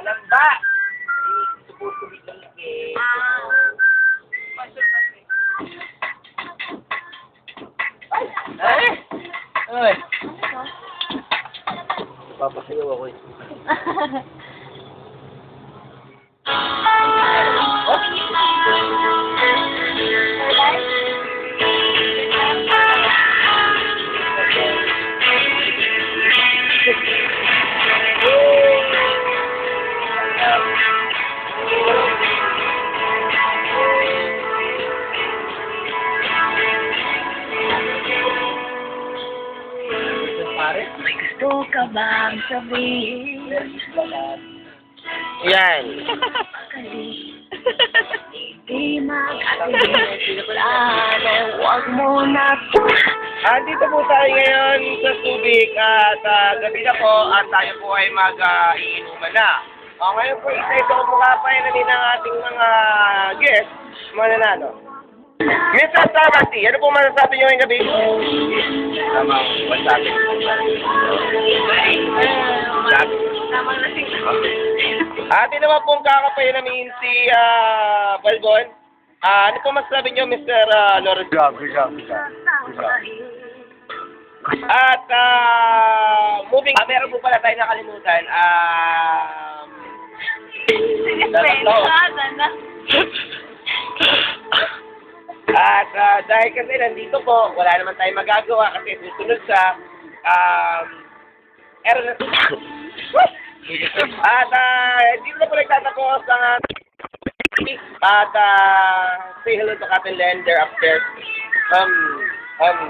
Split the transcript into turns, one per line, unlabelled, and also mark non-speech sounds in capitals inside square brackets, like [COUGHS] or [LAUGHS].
Kalamba. Supposed to be Ige. Ay! Ay! Papasayaw ako eh. [LAUGHS] Pare.
May gusto ka bang sabihin?
Yan.
Pakali. Di mag-alala. Sana huwag mo na
Andito po tayo ngayon sa Subic at ah, gabi na po at tayo po ay mag-iinuman na. Uh, ngayon po isa ito mukha pa ng ating mga guests, mga nanalo. Mr. Sabati, ano po masasabi niyo ngayong gabi? Tamang wasabi.
Tamang lasing
Atin naman pong kakapay namin si ah, Balbon. Ah, ano po masasabi niyo, Mr. Uh, Lawrence?
Grabe, grabe, grabe.
At ah, moving, ah, meron po pala tayo nakalimutan. Um, Tatlo. At ah, dahil kasi nandito po, wala naman tayong magagawa kasi susunod sa um, Aaron na [COUGHS] At ah, dito na po nagtatapos ang ating at ah, say hello to Captain Lender upstairs. Um, um,